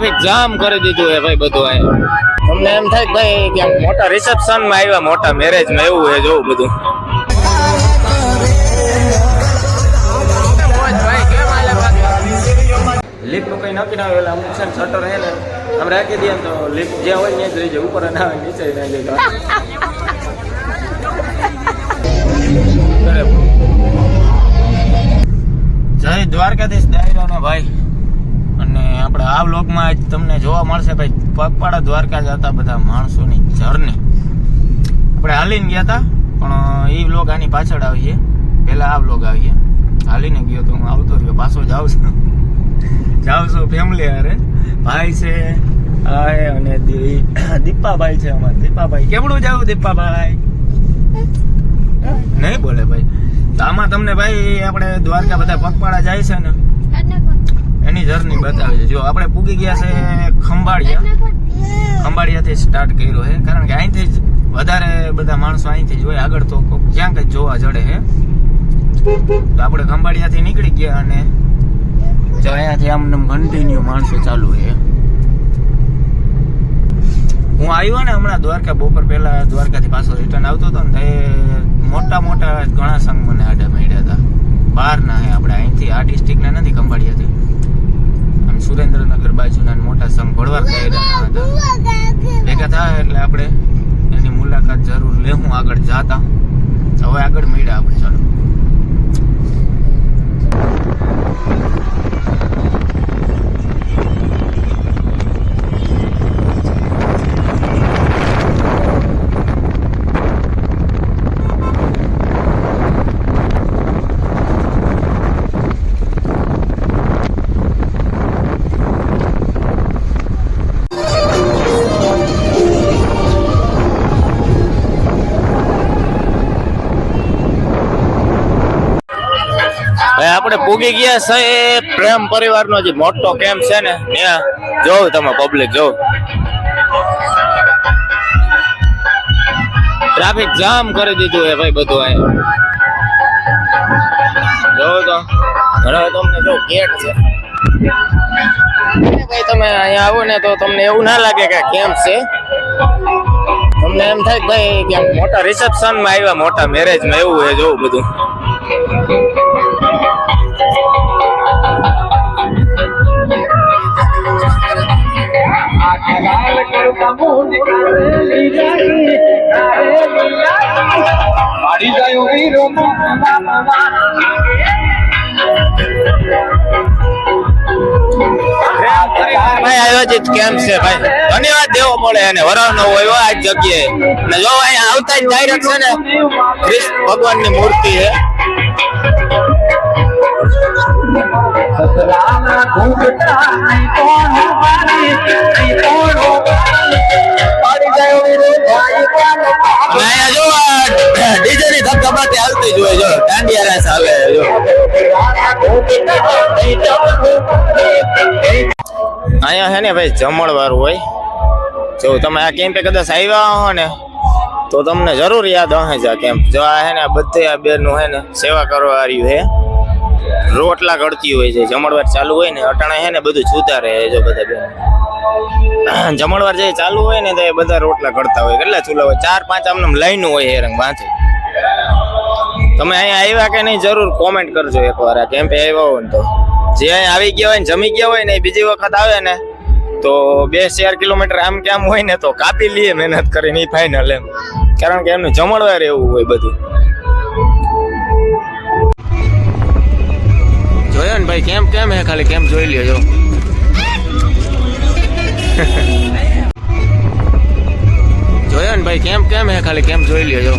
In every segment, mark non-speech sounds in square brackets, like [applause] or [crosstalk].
Traffic jam કરી દીધું હે ભાઈ બધું આ. તમને એમ થાય કે ભાઈ ક્યાંક મોટા રિસેપ્શનમાં આવ્યા મોટા મેરેજમાં એવું હે જોવું બધું. લિફ્ટનું કઈ નક્કી ના હોય એટલે અમુક છે શટર હે ને આમ રાખી દઈએ તો લિફ્ટ જ્યાં હોય ત્યાં જ રહી જાય ઉપર ના આવે નીચે ના જાય. જય દ્વારકાધીશ દાયરાનો ભાઈ. અને આપણે આ વ્લોગમાં જ તમને જોવા મળશે ભાઈ, પગપાળા દ્વારકા જતા બધા માણસોની જર્ની. આપણે હાલીને ગયા હતા પણ એ વ્લોગ આની પાછળ આવીએ. પહેલા આ વ્લોગ આવીએ. હાલીને ગયો તો હું આવતો રહ્યો, પાછો જાઉં છું. જાઉં છું ફેમિલી હારે. ભાઈ છે અને દીપાભાઈ છે અમારે. દીપાભાઈ કેમનું જાવ દીપાભાઈ નહીં બોલે ભાઈ. આમાં તમને ભાઈ, આપણે દ્વારકા બધા પગપાળા જાય છે ને. એની જર્ની બતાવે છે જો આપણે પૂગી ગયા છે ખંભાળિયા. ખંભાળિયાથી સ્ટાર્ટ કર્યો છે કારણ કે અહીંથી જ વધારે બધા માણસો અહીંથી જ હોય. આગળ તો ક્યાં કંઈ જોવા જડે છે તો આપણે ખંભાળિયાથી નીકળી ગયા અને જો અહીંયાથી આમ નમ કન્ટિન્યુ માણસો ચાલુ છે હું આવ્યો ને હમણાં દ્વારકા બપોર પહેલા દ્વારકાથી પાછો રિટર્ન આવતો હતો ને તે મોટા મોટા ઘણા સંઘ મને આડે મળ્યા હતા. બહારના હે આપણે અહીંથી આ ડિસ્ટ્રિક્ટના નથી ખંભાળિયાથી. સુરેન્દ્રનગર બાજુના મોટા સંઘ ભળવાર દાયરાના હતા. ભેગા થાય એટલે આપણે એની મુલાકાત જરૂર લેવું આગળ જાતા. હવે આગળ મળ્યા આપણે ચાલો. આપણે પૂગી ગયા છે, એ પ્રેમ પરિવારનો જે મોટો કેમ્પ છે ને ત્યાં જોઉં તમે પબ્લિક જોઉં ટ્રાફિક જામ કરી દીધું હે ભાઈ બધું અહીં જોવો તો હવે તમને જો ગેટ છે. ભાઈ તમે અહીંયા આવો ને તો તમને એવું ના લાગે કે કેમ્પ છે. તમને એમ થાય ભાઈ મોટા રિસેપ્શનમાં આવ્યા, મોટા મેરેજમાં એવું હે જોવું બધું. મારી જાય વીરો ભાઈ આયોજિત કેમ છે ભાઈ? ધન્યવાદ દેવો મળે અને વરાવ નો હોય આ જગ્યાએ. અને જો અહીંયા આવતા જ ડાયરેક્ટ છે ને ભગવાનની મૂર્તિ છે. સસરાના મારી કોણ આવતી જો, દાંડિયા રાસ જો. અહીંયા હે ને ભાઈ જમણવાર હોય. જો, તમે આ કેમ્પે કદાચ આવ્યા હો ને, તો તમને જરૂર યાદ હશે જ આ કેમ્પ જો આ હે ને બધે આ બેનનું હે ને, સેવા કરવા આવ્યું હે રોટલા ઘડતી હોય છે. જમણવાર ચાલુ હોય ને, અટાણે હે ને, બધું છૂતા રહે જો બધા બેન. જમણવાર જે ચાલુ હોય ને, તો એ બધા રોટલા ઘડતા હોય. કેટલા ચૂલા હોય? ચાર પાંચ આમને લાઈન હોય એ રંગ માથે તમે અહીંયા આવ્યા કે નહીં, જરૂર કોમેન્ટ કરજો એકવાર. આ કેમ્પે આવ્યા હોય તો. જે અહીંયા આવી ગયા હોય ને, જમી ગયા હોય ને, એ બીજી વખત આવે ને, તો બે ચાર કિલોમીટર આમ કે આમ હોય ને, તો કાપી લઈએ, મહેનત કરીને એ ફાઇનલ એમ. કારણ કે એમનું જમણવાર એવું હોય બધું. જોયો ને ભાઈ, કેમ કેમ હે? ખાલી કેમ જોઈ લેજો [laughs] જોયો ને ભાઈ, કેમ કેમ હે? ખાલી કેમ જોઈ લ્યો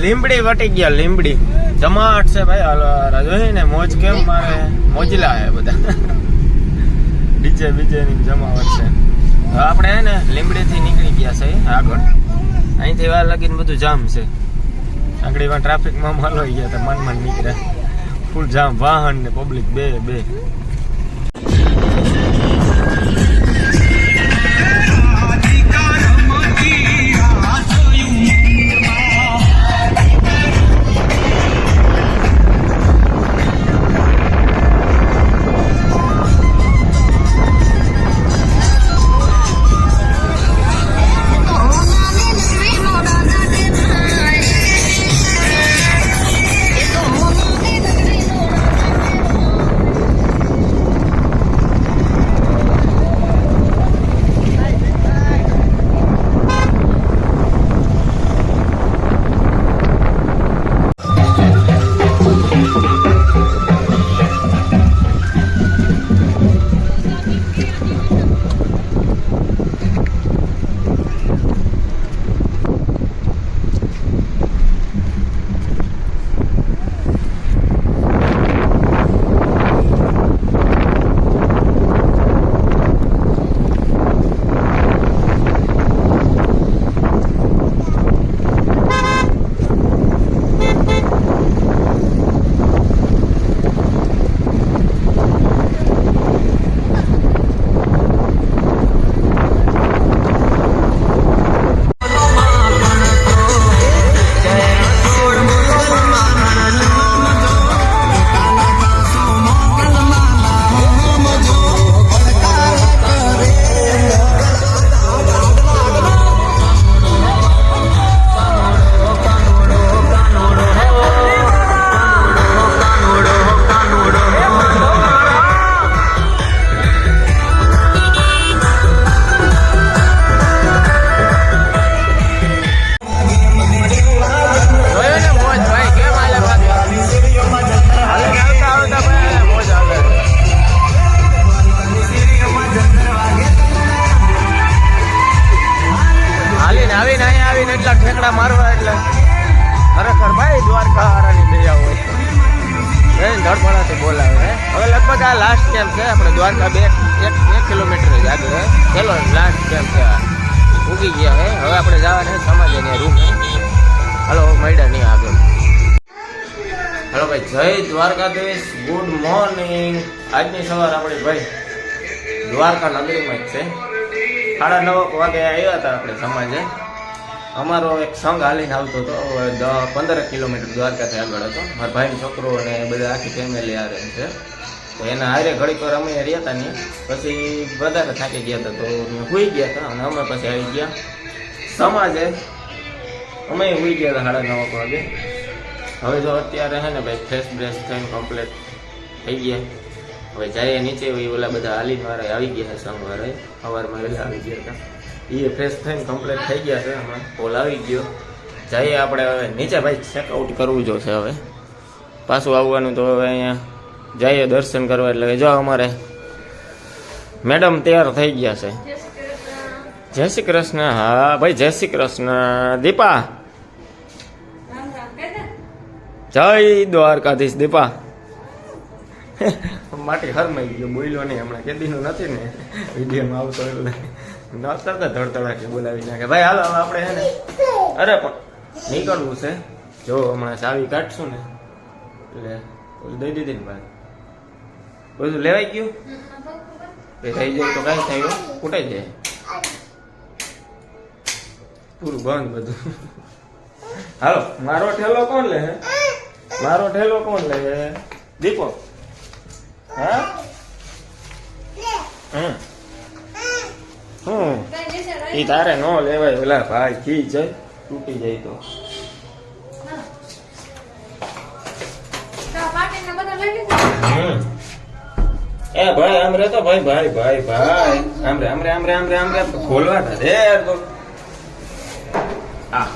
લીમડી વટી ગયા લીમડી જમાટ છે ભાઈ જોઈ ને, મોજ કેમ મારે? મોજલા હે બધા. ડીજે, બીજે ની જમાવટ છે. આપણે હે ને લીમડી થી નીકળી ગયા છે, આગળ. અહીંથી વાર લગીને બધું જામ છે. આગળમાં ટ્રાફિકમાં હોય ગયા હતા મન મન નીકળ્યા ફૂલ જામ, વાહન ને પબ્લિક બે બે. એ બોલાવે, હે? હવે લગભગ આ લાસ્ટ કેમ્પ છે, આપણે દ્વારકા બે એક એક કિલોમીટર જ આગળ, હે? ચલો લાસ્ટ કેમ્પ છે આ. ઉગી ગયા, હે? હવે આપણે જવાના છે સમાજની રૂમ હલો મળ્યા નહીં આગળ. હલો ભાઈ, જય દ્વારકાધીશ ગુડ મોર્નિંગ આજની સવાર આપણી ભાઈ દ્વારકા નગરીમાં જ છે. સાડા નવ વાગે આવ્યા હતા આપણે સમાજે. અમારો એક સંઘ હાલીને આવતો હતો પંદર કિલોમીટર દ્વારકાથી આગળ હતો. મારા ભાઈનો છોકરો અને બધા આખી ફેમિલી આવે છે. તો એના હારે ઘડીક વાર અમે રહ્યા હતા ને, પછી વધારે થાકી ગયા હતા તો સુઈ ગયા હતા અને અમે પછી આવી ગયા. સમાજે અમે સુઈ ગયા હતા સાડા નવ વાગે. હવે જો અત્યારે છે ને ભાઈ ફ્રેશ બ્રેશ થઈને કમ્પ્લીટ થઈ ગયા. હવે જઈએ નીચે, ઓલા બધા હાલીને વાળા આવી ગયા સંઘ સવારમાં વહેલા આવી ગયા હતા એ ફ્રેશ થઈને કમ્પ્લીટ થઈ ગયા છે. હમણાં કોલ આવી ગયો. જઈએ આપણે હવે. નીચે ભાઈ ચેકઆઉટ કરવું જોશે હવે. પાછું આવવાનું તો હવે અહીંયા જઈએ દર્શન કરવા એટલે જો અમારે મેડમ તૈયાર થઈ ગયા છે. જય શ્રી કૃષ્ણ. હા ભાઈ જય શ્રી કૃષ્ણ. દીપા. જય દ્વારકાધીશ દીપા. માટી હરમાઈ ગયો. બોલ્યો નહીં હમણાં. કેદીનું નથી ને. વિડીયોમાં આવતો એટલે ન તરત ધડતડાટી બોલાવી નાખે. ભાઈ હાલો હવે આપણે હે ને અરે પણ નીકળવું છે. જો હમણાં ચાવી કાઢશું ને એટલે ઓલું દઈ દીધી ને ભાઈ. બધું લેવાઈ ગયું? એ થઈ જાય તો કાંઈ થાય ફૂટાઈ જાય. પૂરું બંધ બધું. હાલો મારો ઠેલો કોણ લે હે? મારો ઠેલો કોણ લે હે? દીપો. હા? હમ. હમ. એ તારે ન લેવાય ઓલા ભાઈ ખી જાય તૂટી જાય તો. એ ભાઈ, આમ રે તો ભાઈ ભાઈ ભાઈ ભાઈ. આમ રે આમ રે આમ રે આમ રે આમ રે. ખોલવા તા રે યાર તો. આ.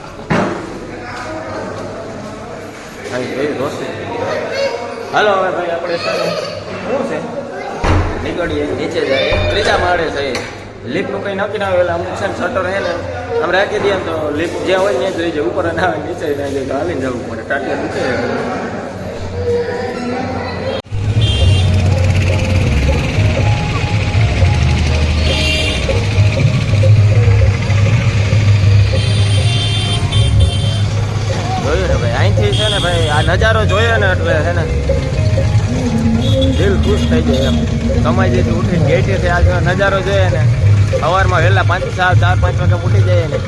હાલો, હવે ભાઈ, આપણે શું છે? નીકળીએ, નીચે જાય ત્રીજા માળે છે લિફ્ટનું કંઈ નક્કી ના હોય, એટલે અમુક છે શટર હે ને રાખી દઈએ તો લિફ્ટ જ્યાં હોય ત્યાં જ રહી જાય, ઉપર ના આવે નીચે ના જાય, તો હાલીને જવું પડે. ટાટિયા નીચે જોયું છે નજારો જોયો ને એટલે હે ને, દિલ ખુશ થઈ જાય એમ. કમાઈ જે ઉઠીને ગેટેથી આ નજારો જોઈએ ને સવારમાં વહેલા પાંચ ચાર ચાર, પાંચ વાગે ઉઠી જાય ને,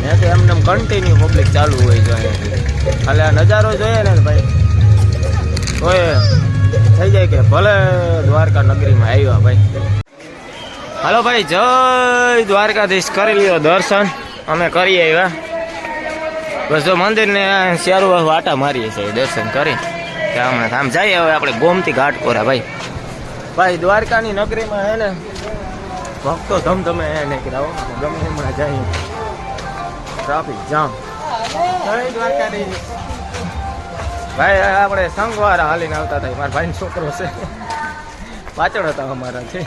ત્યાંથી એમને એમ કન્ટિન્યુ પબ્લિક ચાલુ હોય જોઈએ એટલે આ નજારો જોઈએ ને ભાઈ. હોય થઈ જાય કે ભલે દ્વારકા નગરીમાં આવ્યા ભાઈ. હાલો ભાઈ, જય દ્વારકાધીશ. કરી લ્યો દર્શન. અમે કરી આવ્યા. બસ જો મંદિરને સારું વાટા મારીએ છીએ, દર્શન કરી. ત્યાં હમણાં આમ જઈએ હવે આપણે ગોમતી ઘાટ કોરા ભાઈ. ભાઈ, દ્વારકાની નગરીમાં હે ને ભક્તો ધમધમે હે ને કરાવો ગમે હમણાં જઈએ. Traffic jam. ભાઈ આપણે સંઘવાળા હાલીને આવતા હતા. મારા ભાઈનો છોકરો છે. પાછળ હતા અમારા છે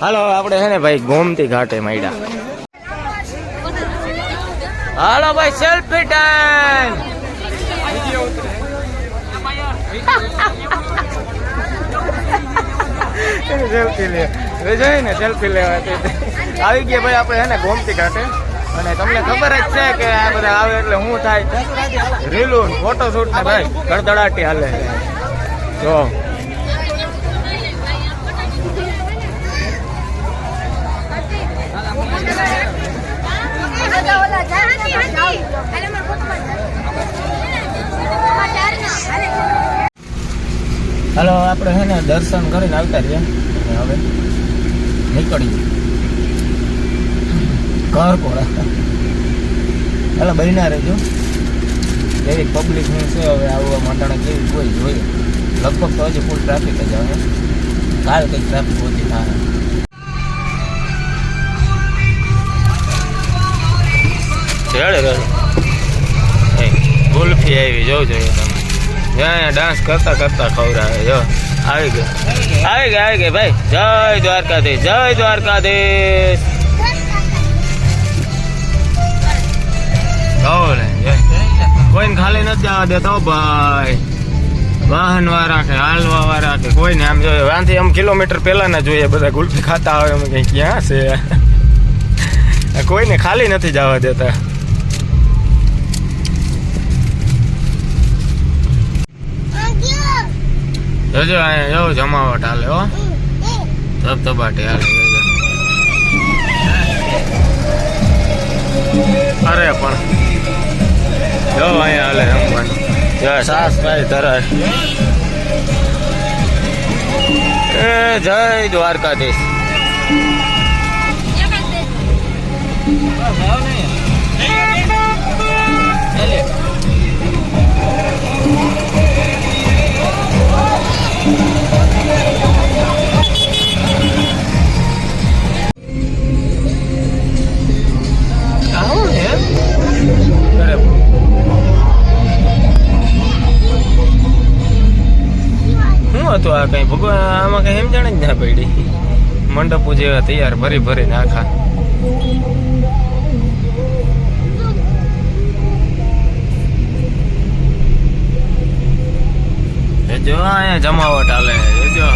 હાલો, આપણે છે ને ભાઈ, ગોમતી ઘાટે માંડ્યા. હાલો ભાઈ સેલ્ફી ટાઈમ સેલ્ફી લે જોઈએ ને સેલ્ફી લેવા આવી ગયા ભાઈ આપણે હે ને ગોમતી ઘાટે અને તમને ખબર જ છે કે આ બધા આવે એટલે શું થાય રીલું ફોટો શૂટ ને ભાઈ ગડદડાટી હાલે જો ઓલા ઓલા જા હાથી હાથી અરે માર ફોટો પાડ હાલો, આપણે હે ને દર્શન કરીને આવતા રહ્યા હવે નીકળી ઘર કોરા હાલો બહેના રહેજો. એવી પબ્લિક શું છે, હવે આવવા માટાણા કેવી કોઈ જોઈએ. લગભગ તો હજી ફૂલ ટ્રાફિક જ આવે. કાલ કંઈક ટ્રાફિક ઓછી થાય. રેડ એ, ગુલ્ફી આવી જોઉં જોઈએ ત્યાં ડાન્સ કરતા કરતા ખવડાવે જો આવી ગયો. આવી ગયા આવી ગયા, ભાઈ. જય દ્વારકાધીશ જય દ્વારકાધીશ. કોઈને ખાલી નથી જવા દેતો ભાઈ. વાહન વાળા કે હાલવા વાળા કે કોઈને આમ જોઈએ આનાથી આમ કિલોમીટર પહેલા ના જોઈએ, બધા ગુલ્ફી ખાતા આવે એમ કઈ ક્યાં છે? કોઈને ખાલી નથી જવા દેતા. જોજો અહીંયા જો જમાવટ હાલે હો. ધબધબાટી હાલે અરે પણ. જો અહીંયા હાલે રમવાનું. જો સાસ ભાઈ તરસ એ જય દ્વારકાધીશ. હતું આ કઈ. ભગવાન આમાં કઈ સમજણ જ ના પડી. મંડપો જેવા તૈયાર ભરી ભરી એ જો અહીંયા જમાવટ હાલે જો.